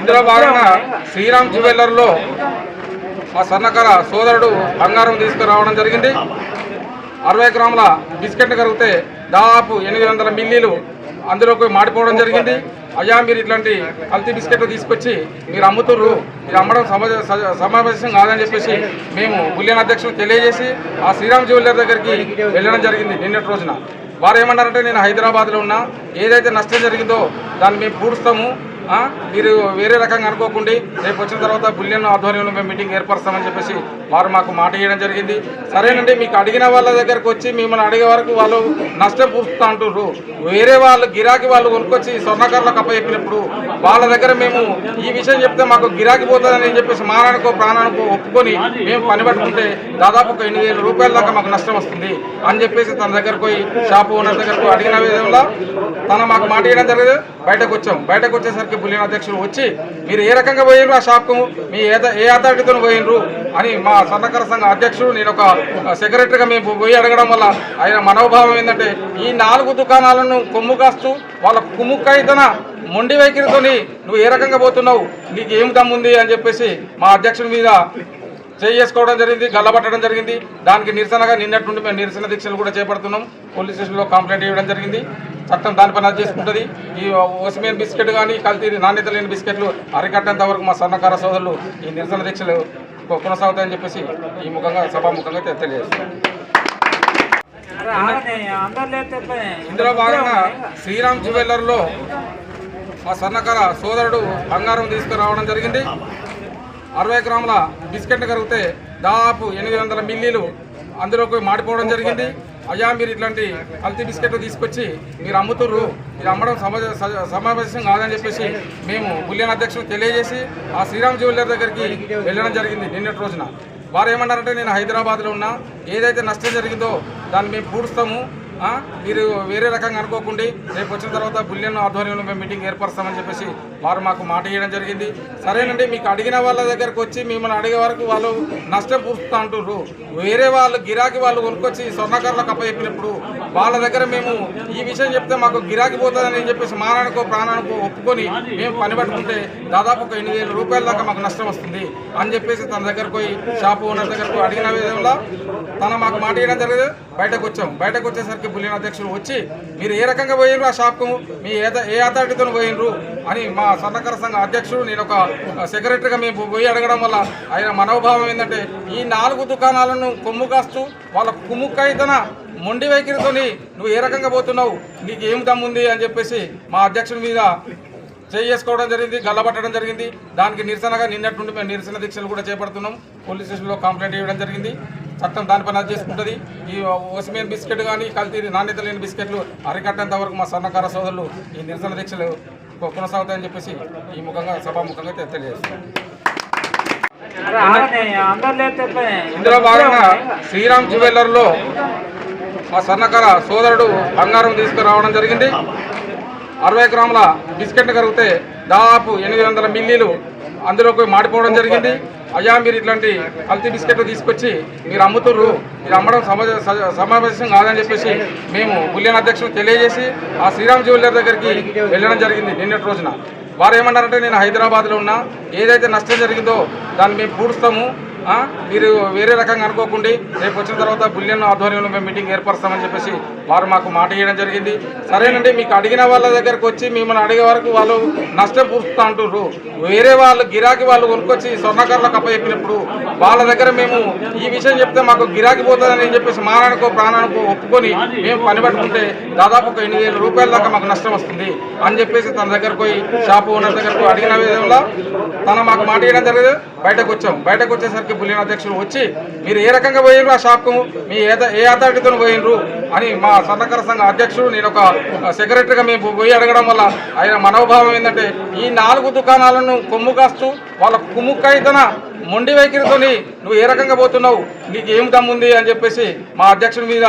ఇందులో భాగంగా శ్రీరామ్ జ్యువెల్లర్లో మా సన్నకర సోదరుడు బంగారం తీసుకురావడం జరిగింది. అరవై గ్రాముల బిస్కెట్ కరిగితే దాదాపు ఎనిమిది వందల మిల్లీలు అందులోకి మాడిపోవడం జరిగింది. అయ్యా మీరు ఇట్లాంటి కల్తీ బిస్కెట్లు తీసుకొచ్చి మీరు అమ్ముతుర్రు. మీరు అమ్మడం స- సమావేశం కాదని చెప్పేసి మేము బుల్లియన్ అధ్యక్షులు తెలియజేసి ఆ శ్రీరామ్ జ్యువెలర్ దగ్గరికి వెళ్ళడం జరిగింది నిన్నటి రోజున. వారు ఏమన్నారంటే నేను హైదరాబాద్లో ఉన్నా. ఏదైతే నష్టం జరిగిందో దాన్ని మేము పూడుస్తాము. మీరు వేరే రకంగా అనుకోకుండా. రేపు వచ్చిన తర్వాత బుల్లియన్ ఆధ్వర్యంలో మేము మీటింగ్ ఏర్పరుస్తామని చెప్పేసి వారు మాకు మాట ఇవ్వడం జరిగింది. సరేనండి మీకు అడిగిన వాళ్ళ దగ్గరకు వచ్చి మిమ్మల్ని అడిగే వరకు వాళ్ళు నష్టం పూస్తా అంటున్నారు వేరే వాళ్ళు గిరాకీ వాళ్ళు కొనుక్కొచ్చి స్వర్ణకారులకు అప్పచెప్పినప్పుడు వాళ్ళ దగ్గర మేము ఈ విషయం చెప్తే మాకు గిరాకీ పోతుందని చెప్పేసి మానానికో ప్రాణానికో ఒప్పుకొని మేము పని పట్టుకుంటే దాదాపు ఒక ఎనిమిది వేల రూపాయల దాకా మాకు నష్టం వస్తుంది అని చెప్పేసి తన దగ్గరకు పోయి షాపు ఓనర్ దగ్గరకు అడిగిన విధంగా తన మాకు మాట ఇవ్వడం జరిగింది. బయటకు వచ్చాం. బయటకు వచ్చేసరికి బులియన్ అధ్యక్షులు వచ్చి మీరు ఏ రకంగా పోయినరు ఆ షాప్కు? మీ ఏ ఏ అథారిటీతో పోయినరు అని మా స్వర్ణకర సంఘ అధ్యక్షుడు నేను ఒక సెక్రటరీగా మేము పోయి అడగడం వల్ల ఆయన మనోభావం ఏంటంటే ఈ నాలుగు దుకాణాలను కొమ్ము కాస్తూ వాళ్ళ కుమ్ముక్కైతన మొండి వైఖరితోని నువ్వు ఏ రకంగా పోతున్నావు? నీకు ఏం దమ్ముంది? అని చెప్పేసి మా అధ్యక్షుడి మీద చేసుకోవడం జరిగింది గల్లబట్టడం జరిగింది. దానికి నిరసనగా నిన్నటి నుండి మేము నిరసన దీక్షలు కూడా చేపడుతున్నాం. పోలీస్ స్టేషన్లో కంప్లైంట్ ఇవ్వడం జరిగింది. చట్టం దానిపైన అది చేసుకుంటుంది. ఈ ఓసిమియన్ బిస్కెట్ కానీ కల్తీ నాణ్యత లేని బిస్కెట్లు అరికట్టేంత వరకు మా సన్నకార సోదరులు ఈ నిరసన దీక్షలు కొనసాగుతాయని చెప్పేసి ఈ ముఖంగా సభాముఖంగా తె- తెలియజేస్తున్నాం ఇందులో భాగంగా శ్రీరామ్ జ్యువెల్లర్లో మా సన్నకార సోదరుడు బంగారం తీసుకురావడం జరిగింది. అరవై గ్రాముల బిస్కెట్ కరిగితే దాదాపు ఎనిమిది వందల మిల్లీలు అందులోకి మాడిపోవడం జరిగింది. అయ్యా మీరు ఇట్లాంటి కల్తీ బిస్కెట్లు తీసుకొచ్చి మీరు అమ్ముతుర్రు. మీరు అమ్మడం స- సమావేశం కాదని చెప్పేసి మేము బుల్లియన్ అధ్యక్షులు తెలియజేసి ఆ శ్రీరామ్ జ్యువెలర్ దగ్గరికి వెళ్ళడం జరిగింది నిన్నటి రోజున. వారు ఏమన్నారంటే నేను హైదరాబాద్లో ఉన్నా. ఏదైతే నష్టం జరిగిందో దాన్ని మేము పూడుస్తాము. మీరు వేరే రకంగా అనుకోకుండా. రేపు వచ్చిన తర్వాత బుల్లియన్ ఆధ్వర్యంలో మేము మీటింగ్ ఏర్పరుస్తామని చెప్పేసి వారు మాకు మాట ఇవ్వడం జరిగింది. సరేనండి మీకు అడిగిన వాళ్ళ దగ్గరకు వచ్చి మిమ్మల్ని అడిగే వరకు వాళ్ళు నష్టం పూస్తా అంటున్నారు వేరే వాళ్ళు గిరాకీ వాళ్ళు కొనుక్కొచ్చి స్వర్ణకారులకు అప్పచెప్పినప్పుడు వాళ్ళ దగ్గర మేము ఈ విషయం చెప్తే మాకు గిరాకీ పోతుందని చెప్పేసి మానానికో ప్రాణానికో ఒప్పుకొని మేము పని పట్టుకుంటే దాదాపు ఒక ఎనిమిది రూపాయల దాకా మాకు నష్టం వస్తుంది అని చెప్పేసి తన దగ్గరకు పోయి షాపు ఓనర్ దగ్గరకు అడిగిన విధంగా తన మాకు మాట ఇవ్వడం జరిగింది. బయటకు వచ్చాం. బయటకు వచ్చేసరికి బులియన్ అధ్యక్షులు వచ్చి మీరు ఏ రకంగా పోయినరు ఆ షాప్కు? మీ ఏ ఏ అథారిటీతో పోయినరు అని మా సన్నకర సంఘ అధ్యక్షుడు నేను ఒక సెక్రటరీగా మేము పోయి అడగడం వల్ల ఆయన మనోభావం ఏంటంటే ఈ నాలుగు దుకాణాలను కొమ్ము కాస్తూ వాళ్ళ కుమ్ముక్కైతన మొండి వైఖరితోని నువ్వు ఏ రకంగా పోతున్నావు? నీకు ఏం దమ్ముంది? అని చెప్పేసి మా అధ్యక్షుడి మీద చేసుకోవడం జరిగింది గల్లబట్టడం జరిగింది. దానికి నిరసనగా నిన్నటి నుండి మేము నిరసన దీక్షలు కూడా చేపడుతున్నాం. పోలీస్ స్టేషన్లో కంప్లైంట్ ఇవ్వడం జరిగింది. చట్టం దానిపైన చేసుకుంటుంది. ఈ ఓసిమియన్ బిస్కెట్ కానీ కల్తీ నాణ్యత లేని బిస్కెట్లు అరికట్టేంత వరకు మా సన్నకార సోదరులు ఈ నిరసన దీక్షలు కొనసాగుతాయని చెప్పేసి ఈ ముఖంగా సభాముఖంగా తె- తెలియజేస్తున్నాం ఇందులో భాగంగా శ్రీరామ్ జ్యువెల్లర్లో మా సన్నకార సోదరుడు బంగారం తీసుకురావడం జరిగింది. అరవై గ్రాముల బిస్కెట్ కరిగితే దాదాపు ఎనిమిది వందల మిల్లీలు అందులోకి మాడిపోవడం జరిగింది. అయ్యా మీరు ఇట్లాంటి కల్తీ బిస్కెట్లు తీసుకొచ్చి మీరు అమ్ముతుర్రు. మీరు అమ్మడం స- సమావేశం కాదని చెప్పేసి మేము బుల్లియన్ అధ్యక్షులు తెలియజేసి ఆ శ్రీరామ్ జ్యువెలర్ దగ్గరికి వెళ్ళడం జరిగింది నిన్నటి రోజున. వారు ఏమన్నారంటే నేను హైదరాబాద్లో ఉన్నా. ఏదైతే నష్టం జరిగిందో దాన్ని మేము పూడుస్తాము. మీరు వేరే రకంగా అనుకోకుండా. రేపు వచ్చిన తర్వాత బుల్లియన్ ఆధ్వర్యంలో మేము మీటింగ్ ఏర్పరుస్తామని చెప్పేసి వారు మాకు మాట ఇవ్వడం జరిగింది. సరేనండి మీకు అడిగిన వాళ్ళ దగ్గరకు వచ్చి మిమ్మల్ని అడిగే వరకు వాళ్ళు నష్టం పూస్తా అంటున్నారు వేరే వాళ్ళు గిరాకీ వాళ్ళు కొనుక్కొచ్చి స్వర్ణకారులకు అప్పచెప్పినప్పుడు వాళ్ళ దగ్గర మేము ఈ విషయం చెప్తే మాకు గిరాకీ పోతుందని చెప్పేసి మానానికో ప్రాణానికో ఒప్పుకొని మేము పని పట్టుకుంటే దాదాపు ఒక ఎనిమిది వేల రూపాయల దాకా మాకు నష్టం వస్తుంది అని చెప్పేసి తన దగ్గరకు పోయి షాపు ఓనర్ దగ్గరకు అడిగిన విధంగా తన మాకు మాట ఇవ్వడం జరిగింది. బయటకు వచ్చాం. బయటకు వచ్చేసరికి బులియన్ అధ్యక్షులు వచ్చి మీరు ఏ రకంగా పోయినరు ఆ షాప్కు? మీ ఏ ఏ అథారిటీతో పోయినరు అని మా సన్నకర సంఘ అధ్యక్షుడు నేను ఒక సెక్రటరీగా మేము పోయి అడగడం వల్ల ఆయన మనోభావం ఏంటంటే ఈ నాలుగు దుకాణాలను కొమ్ము కాస్తూ వాళ్ళ కుమ్ముక్కైతన మొండి వైఖరితోని నువ్వు ఏ రకంగా పోతున్నావు? నీకు ఏం దమ్ముంది? అని చెప్పేసి మా అధ్యక్షుడి మీద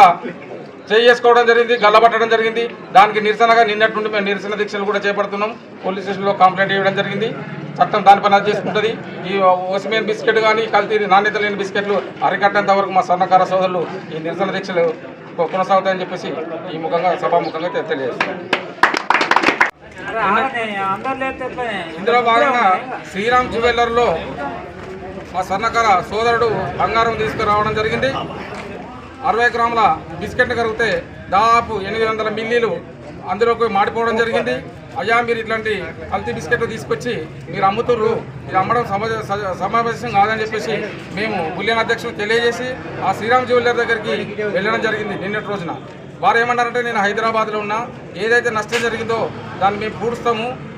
చేసుకోవడం జరిగింది గల్లబట్టడం జరిగింది. దానికి నిరసనగా నిన్నటి నుండి మేము నిరసన దీక్షలు కూడా చేపడుతున్నాం. పోలీస్ స్టేషన్లో కంప్లైంట్ ఇవ్వడం జరిగింది. చట్టం దానిపైన చేసుకుంటుంది. ఈ ఓసిమియన్ బిస్కెట్ కానీ కల్తీ నాణ్యత లేని బిస్కెట్లు అరికట్టేంత వరకు మా సన్నకార సోదరులు ఈ నిరసన దీక్షలు కొనసాగుతాయని చెప్పేసి ఈ ముఖంగా సభాముఖంగా తె- తెలియజేస్తున్నాం ఇందులో భాగంగా శ్రీరామ్ జ్యువెల్లర్లో మా స్వర్ణకర సోదరుడు బంగారం తీసుకురావడం జరిగింది. అరవై గ్రాముల బిస్కెట్ కరిగితే దాదాపు ఎనిమిది వందల మిల్లీలు అందులోకి మాడిపోవడం జరిగింది. అయ్యా మీరు ఇట్లాంటి కల్తీ బిస్కెట్లు తీసుకొచ్చి మీరు అమ్ముతుర్రు. మీరు అమ్మడం స- సమావేశం కాదని చెప్పేసి మేము బుల్లియన్ అధ్యక్షులు తెలియజేసి ఆ శ్రీరామ్ జ్యువెలర్ దగ్గరికి వెళ్ళడం జరిగింది నిన్నటి రోజున. వారు ఏమన్నారంటే నేను హైదరాబాద్లో ఉన్నా. ఏదైతే నష్టం జరిగిందో దాన్ని మేము పూడుస్తాము.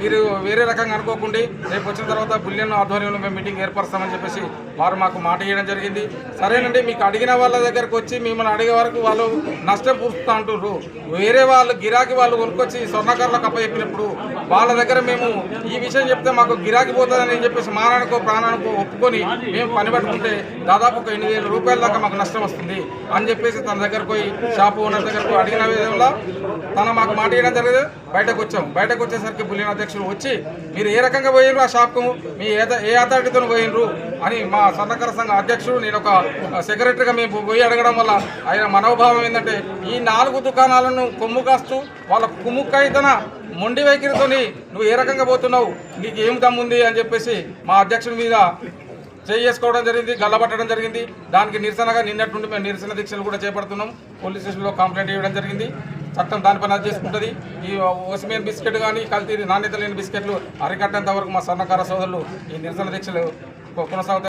మీరు వేరే రకంగా అనుకోకుండా. రేపు వచ్చిన తర్వాత బుల్లియన్ ఆధ్వర్యంలో మేము మీటింగ్ ఏర్పరుస్తామని చెప్పేసి వారు మాకు మాట ఇవ్వడం జరిగింది. సరేనండి మీకు అడిగిన వాళ్ళ దగ్గరకు వచ్చి మిమ్మల్ని అడిగే వరకు వాళ్ళు నష్టం పూస్తా అంటున్నారు వేరే వాళ్ళు గిరాకీ వాళ్ళు కొనుక్కొచ్చి స్వర్ణకారులకు అప్పచెప్పినప్పుడు వాళ్ళ దగ్గర మేము ఈ విషయం చెప్తే మాకు గిరాకీ పోతుందని చెప్పేసి మానానికో ప్రాణానికో ఒప్పుకొని మేము పని పెట్టుకుంటే దాదాపు ఒక ఎనిమిది వేల రూపాయల దాకా మాకు నష్టం వస్తుంది అని చెప్పేసి తన దగ్గరకు పోయి షాపు ఓనర్ దగ్గరకు అడిగిన విధంగా తన మాకు మాట ఇవ్వడం జరిగింది. బయటకు వచ్చాం బయటకు వచ్చేసరికి బులియన్ అధ్యక్షులు వచ్చి మీరు ఏ రకంగా పోయినరు ఆ షాప్కు? మీ ఏ ఏ అథారిటీతో పోయినరు అని మా సన్నకర సంఘ అధ్యక్షుడు నేను ఒక సెక్రటరీగా మేము పోయి అడగడం వల్ల ఆయన మనోభావం ఏంటంటే ఈ నాలుగు దుకాణాలను కొమ్ము కాస్తూ వాళ్ళ కుమ్ముక్కైతన మొండి వైఖరితోని నువ్వు ఏ రకంగా పోతున్నావు? నీకు ఏం దమ్ముంది? అని చెప్పేసి మా అధ్యక్షుడి మీద చేసుకోవడం జరిగింది గల్లబట్టడం జరిగింది. దానికి నిరసనగా నిన్నటి నుండి మేము నిరసన దీక్షలు కూడా చేపడుతున్నాం. పోలీస్ స్టేషన్లో కంప్లైంట్ ఇవ్వడం జరిగింది. చట్టం దానిపైన అది చేసుకుంటుంది. ఈ ఓస్మియన్ బిస్కెట్ కానీ కల్తీ నాణ్యత లేని బిస్కెట్లు అరికట్టేంత వరకు మా సన్నకార సోదరులు ఈ నిరసన దీక్షలు కొనసాగుతాయి.